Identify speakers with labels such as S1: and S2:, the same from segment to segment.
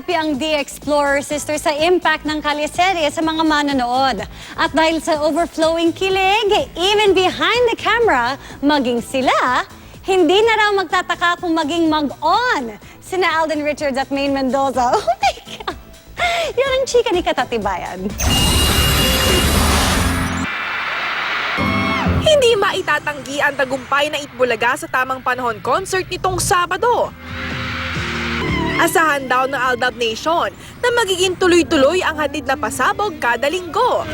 S1: happy ang The Explorer Sisters sa impact ng kaliserye sa mga manonood. At dahil sa overflowing kilig, even behind the camera, maging sila, hindi na raw magtataka kung maging mag-on. Sina Alden Richards at Maine Mendoza. Oh my God! Yan ang chika ni Katatibayan.
S2: Hindi maitatanggi ang tagumpay na Itbulaga sa tamang panahon concert nitong Sabado. Asahan daw ng Aldab Nation na magiging tuloy-tuloy ang hatid na pasabog kada linggo.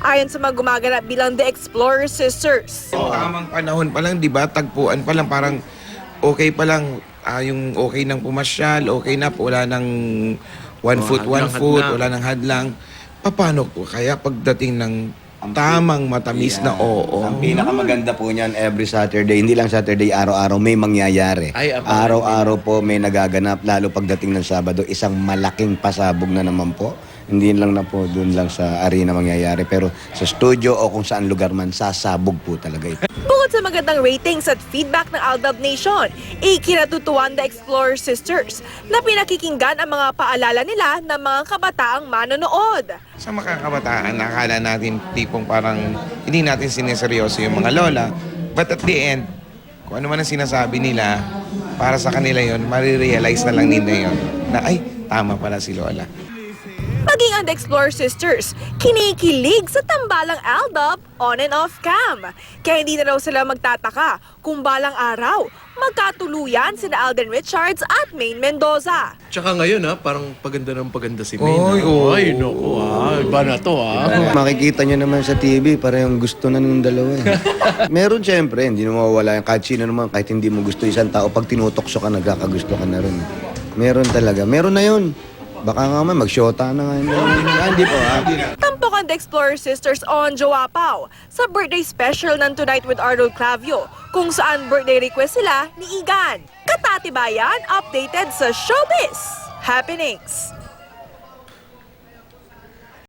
S2: Ayon sa mga gumaganap bilang The Explorer Sisters.
S3: Tamang panahon pa lang, di ba? Tagpuan pa lang, parang okay pa lang. ah, yung okay ng pumasyal, okay na, wala ng one
S4: Oh,
S3: foot, one
S4: hadlang,
S3: foot,
S4: hadlang.
S3: wala ng hadlang. Paano po? Kaya pagdating ng tamang matamis na oo.
S5: Ang pinakamaganda po niyan every Saturday, hindi lang Saturday, araw-araw may mangyayari.
S4: Ay,
S5: Araw-araw po may nagaganap, lalo pagdating ng Sabado, isang malaking pasabog na naman po. Hindi lang na po doon lang sa arena mangyayari, pero sa studio o kung saan lugar man, sasabog po talaga ito.
S2: Bukod sa magandang ratings at feedback ng Aldab Nation, ikinatutuwan The Explorer Sisters na pinakikinggan ang mga paalala nila ng mga kabataang manonood.
S3: Sa makakabataan, nakakala natin tipong parang hindi natin sineseryoso yung mga lola. But at the end, kung ano man ang sinasabi nila, para sa kanila yon, marirealize na lang nila yon na ay, tama pala si lola.
S2: Maging ang The Explorer Sisters, kinikilig sa tambalang Aldab on and off cam. Kaya hindi na raw sila magtataka kung balang araw, magkatuluyan sina Alden Richards at Maine Mendoza.
S4: Tsaka ngayon ha, parang paganda ng paganda si May.
S3: Oy,
S4: na.
S3: oo.
S4: Ay, naku ha. Iba na to ha.
S5: Makikita nyo naman sa TV, parang gusto na ng dalawa. Eh. Meron siyempre, hindi na mawawala yan. Kahit sino naman, kahit hindi mo gusto isang tao, pag tinutokso ka, nagkakagusto ka na rin. Meron talaga. Meron na yun. Baka nga man, mag-shota na nga. Ah, hindi po, ah.
S2: Tampok ang The Explorer Sisters on Joapaw sa birthday special ng Tonight with Arnold Clavio kung saan birthday request sila ni Igan. Katatibayan updated sa Showbiz Happenings.